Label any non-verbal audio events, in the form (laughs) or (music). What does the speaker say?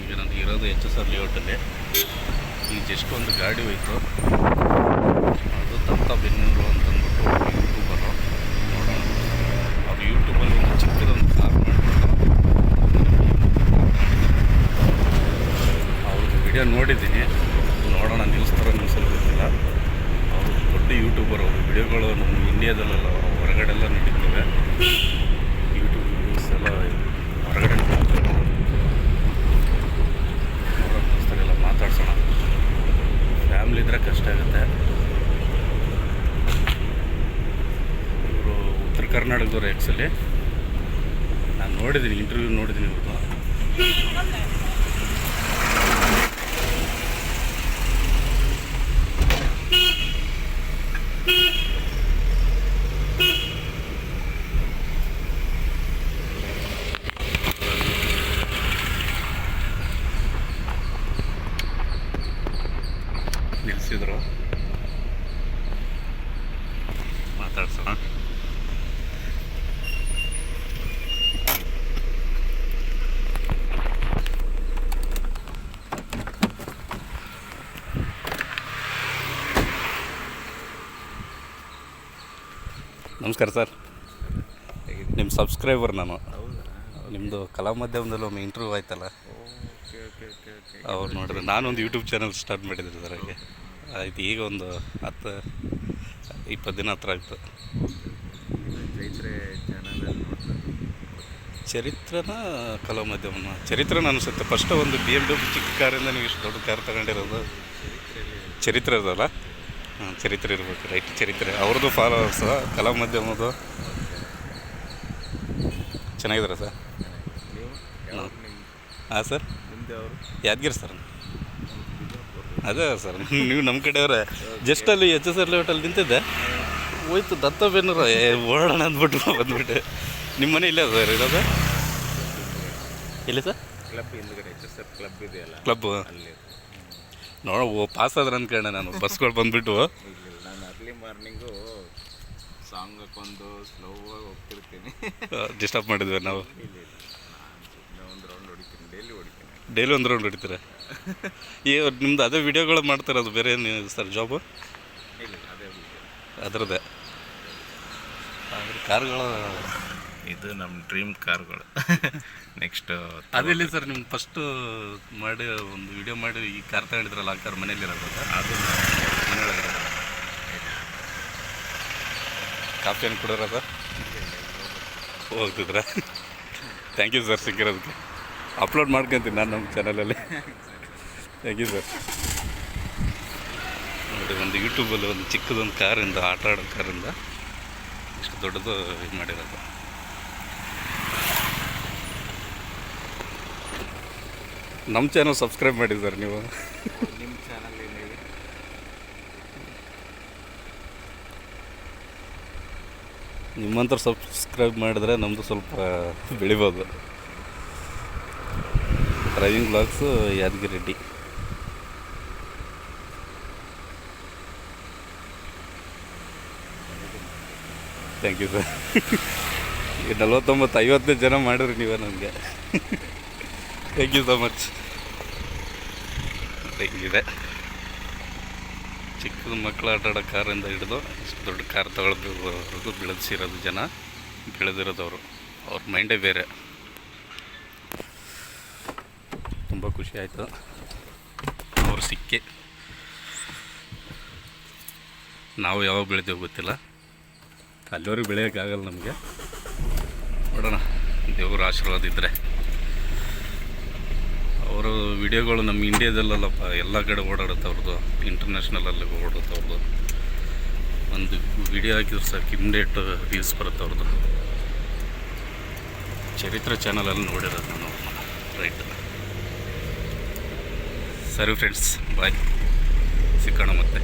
ಈಗ ನನಗೆ ಇರೋದು ಎಚ್ ಎಸ್ ಆರ್ ಲೇಔಟಲ್ಲಿ. ಈಗ ಜಸ್ಟ್ ಒಂದು ಗಾಡಿ ಹೋಯ್ತು ಅದು ತಂತ ಬೆನ್ನೂರು ಅಂತಂದ್ಬಿಟ್ಟು ಯೂಟ್ಯೂಬರು ನೋಡೋಣ. ಅವ್ರು ಯೂಟ್ಯೂಬಲ್ಲಿ ಒಂದು ಚಿಕ್ಕದೊಂದು ಕಾರ್ ಮಾಡಿಬಿಟ್ಟು ವಿಡಿಯೋ ನೋಡಿದ್ದೀನಿ. ನೋಡೋಣ ನಿಲ್ಲಿಸ್ತಾರ ನಿಲ್ಲಿಸಲು ಗೊತ್ತಿಲ್ಲ. ಅವರು ದೊಡ್ಡ ಯೂಟ್ಯೂಬರ್ ಅವರು ವಿಡಿಯೋಗಳು ನಮ್ಮ ಇಂಡಿಯಾದಲ್ಲೆಲ್ಲ ಹೊರಗಡೆಲ್ಲ ನಡೀತವೆ ಯೂಟ್ಯೂಬ್ ವ್ಯೂಸ್ ಎಲ್ಲ ಹೊರಗಡೆ ನಡೀತವೆ ನೋಡೋಣ ದೋಸ್ತರೆಲ್ಲ ಮಾತಾಡ್ಸೋಣ ಫ್ಯಾಮ್ಲಿ ಇದ್ರೆ ಕಷ್ಟ ಆಗುತ್ತೆ. ಇವರು ಉತ್ತರ ಕರ್ನಾಟಕದವ್ರು ಆ್ಯಕ್ಚುಲಿ ನಾನು ನೋಡಿದ್ದೀನಿ ಇಂಟರ್ವ್ಯೂ ನೋಡಿದ್ದೀನಿ ಇವ್ರದ್ದು ನಿಲ್ಲಿಸಿದ್ರು ಮಾತಾಡ್ಸೋಣ. ನಮಸ್ಕಾರ ಸರ್. ನಿಮ್ಮ ಸಬ್ಸ್ಕ್ರೈಬರ್ ನಾನು. ನಿಮ್ಮದು ಕಲಾ ಮಾಧ್ಯಮದಲ್ಲಿ ಒಮ್ಮೆ ಇಂಟರ್ವ್ಯೂ ಆಯ್ತಲ್ಲ? ಅವ್ರು ನೋಡಿದ್ರೆ ನಾನೊಂದು ಯೂಟ್ಯೂಬ್ ಚಾನಲ್ ಸ್ಟಾರ್ಟ್ ಮಾಡಿದ್ರು ಸರ್ ಹಾಗೆ. ಆಯ್ತು ಈಗ ಒಂದು ಹತ್ತು ಇಪ್ಪತ್ತು ದಿನ ಹತ್ರ ಆಯಿತು. ಚೈತ್ರೆ ಚರಿತ್ರನ ಕಲಾ ಮಾಧ್ಯಮನ ಚರಿತ್ರನ ಅನಿಸುತ್ತೆ. ಫಸ್ಟ್ ಒಂದು ಬಿ ಎಂ ಡಬ್ಲ್ಯೂ ಚಿಕ್ಕ ಕಾರಿಂದ ನೀವು ಇಷ್ಟು ದೊಡ್ಡ ಕಾರ್ ತಗೊಂಡಿರೋದು. ಚರಿತ್ರೆ ಅದಲ್ಲ ಹಾಂ ಚರಿತ್ರೆ ಇರ್ಬೇಕು ರೈಟ್ ಚರಿತ್ರೆ. ಅವ್ರದ್ದು ಫಾಲೋವರ್ಸ್ ಕಲಾ ಮಾಧ್ಯಮದ್ದು. ಚೆನ್ನಾಗಿದ್ದಾರೆ ಸರ್? ಹಾಂ. ಸರ್? ಯಾದಗಿರಿ ಸರ್. ಅದೇ ಸರ್. ನೀವು ನಮ್ಮ ಕಡೆಯವ್ರೆ. ಜಸ್ಟ್ ಅಲ್ಲಿ ಎಚ್ ಎಸ್ ಆರ್ ಲೇಔಟಲ್ಲಿ ನಿಂತಿದ್ದೆ. ಹೋಯ್ತು ದತ್ತ ಬೆನ್ನೂರ ಏ ಓಡೋಣ ಅಂದ್ಬಿಟ್ಟು ಬಂದ್ಬಿಟ್ಟೆ. ನಿಮ್ಮ ಮನೆ ಇಲ್ಲೇ ಸರ್ ಇರೋದು? ಇಲ್ಲಿ ಸರ್? ಕ್ಲಬ್ ಹಿಂದ್ಗಡೆ ಎಚ್ ಎಸ್ ಎಫ್ ಕ್ಲಬ್ ಇದೆಯಲ್ಲ? ಕ್ಲಬ್ ಅಲ್ಲಿ. ನೋಡ ಪಾಸ್ ಆದ್ರೆ ಅಂದ್ಕೊಂಡೆ ನಾನು ಬಸ್ಗಳು ಬಂದ್ಬಿಟ್ಟು. ನಾನು ಅರ್ಲಿ ಮಾರ್ನಿಂಗು ಸಾಂಗ್ ಹಾಕೊಂಡು ಸ್ಲೋ ಆಗಿ ಹೋಗ್ತಿರ್ತೀನಿ. ಡಿಸ್ಟರ್ಬ್ ಮಾಡಿದ್ವಿ ನಾವು ಇಲ್ಲ ಇಲ್ಲ ನಾನು ಸುಮ್ಮನೆ ಒಂದು ರೌಂಡ್ ಹೊಡಿತೀನಿ ಡೈಲಿ ಹೊಡಿತೀನಿ ಡೈಲಿ ಒಂದು ರೌಂಡ್ ಹೊಡಿತೀರ? ಈ (laughs) ನಿಮ್ದು ಅದೇ ವಿಡಿಯೋಗಳು ಅದು ಬೇರೆ ಏನು ಸರ್ ಜಾಬು. ಅದರದ್ದೇ. ಕಾರ್ಗಳು ಇದು ನಮ್ಮ ಡ್ರೀಮ್ ಕಾರ್ಗಳು. (laughs) ನೆಕ್ಸ್ಟ್ ಅದೆಲ್ಲಿ ಸರ್ ನಿಮ್ಗೆ ಫಸ್ಟ್ ಮಾಡಿ ಒಂದು ವಿಡಿಯೋ ಮಾಡಿ ಈ ಕಾರ್ ತಗೊಂಡಿದ್ರಲ್ಲ ಆ ಕಾರ್ ಮನೇಲಿ ಇರೋದು ಅದು ಮನೆಯೊಳಗೆ. ಕಾಫಿ ಏನು ಸರ್? ಹೋಗ್ತಿದ್ರ? (laughs) ಥ್ಯಾಂಕ್ ಯು ಸರ್ ಸಿಕ್ಕಿರೋದಕ್ಕೆ. ಅಪ್ಲೋಡ್ ಮಾಡ್ಕೊತೀನಿ ನಾನು ನಮ್ಮ ಚಾನಲಲ್ಲಿ ಥ್ಯಾಂಕ್ ಯು ಸರ್ ನೋಡಿ ಒಂದು ಯೂಟ್ಯೂಬಲ್ಲಿ ಒಂದು ಚಿಕ್ಕದೊಂದು ಕಾರಿಂದ ಆಟ ಆಡೋ ಕಾರಿಂದ ಇಷ್ಟು ದೊಡ್ಡದು ಇದು ಮಾಡಿರೋದು. ನಮ್ಮ ಚಾನಲ್ ಸಬ್ಸ್ಕ್ರೈಬ್ ಮಾಡಿ ಸರ್ ನೀವು. ನಿಮ್ಮ ಚಾನಲ್ ಏನಿದೆ ನಿಮ್ಮಂತ ಸಬ್ಸ್ಕ್ರೈಬ್ ಮಾಡಿದ್ರೆ ನಮ್ಮದು ಸ್ವಲ್ಪ ಬೆಳಿಬೋದು. Driving vlogs Yadagiri Reddy thank you sir ಈ ನಲ್ವತ್ತೊಂಬತ್ತು ಐವತ್ತನೇ ಜನ ಮಾಡಿರಿ ನೀವೇ ನನಗೆ ಥ್ಯಾಂಕ್ ಯು ಸೊ ಮಚ್ ಇದೆ ಚಿಕ್ಕದ ಮಕ್ಕಳು ಆಟ ಆಡೋ ಕಾರಿಂದ ಹಿಡಿದು ಇಷ್ಟು ದೊಡ್ಡ ಕಾರ್ ತಗೊಳ್ದು ಬೆಳೆಸಿರೋದು ಜನ, ಬೆಳೆದಿರೋದವರು. ಅವ್ರ ಮೈಂಡೇ ಬೇರೆ. ತುಂಬ ಖುಷಿ ಆಯಿತು. ಅವ್ರು ಸಿಕ್ಕಿ. ನಾವು ಯಾವಾಗ ಬೆಳಿತೀವಿ ಗೊತ್ತಿಲ್ಲ. ಅಲ್ಲಿವರೆಗೆ ಬೆಳೆಯೋಕ್ಕಾಗಲ್ಲ ನಮಗೆ. ನೋಡೋಣ, ದೇವ್ರ ಆಶೀರ್ವಾದ ಇದ್ದರೆ ಅವರು ವಿಡಿಯೋಗಳು ನಮ್ಮ ಇಂಡಿಯಾದಲ್ಲಲ್ಲಪ್ಪ, ಎಲ್ಲ ಕಡೆ ಓಡಾಡುತ್ತೆ ಅವ್ರದ್ದು. ಇಂಟರ್ನ್ಯಾಷನಲಲ್ಲಿ ಓಡಾಡುತ್ತೆ ಅವ್ರದ್ದು. ಒಂದು ವಿಡಿಯೋ ಹಾಕಿದ್ರು ಸಾಕು ಇಮ್ಡಿಯೇಟ್ ವ್ಯೂಸ್ ಬರುತ್ತೆ ಅವ್ರದ್ದು. ಚರಿತ್ರೆ ಚಾನಲಲ್ಲಿ ನೋಡಿರೋದು ನಾನು. ರೈಟ್. ಸರಿ ಫ್ರೆಂಡ್ಸ್ ಬಾಯ್ ಸಿಕ್ಕೋಣ ಮತ್ತೆ.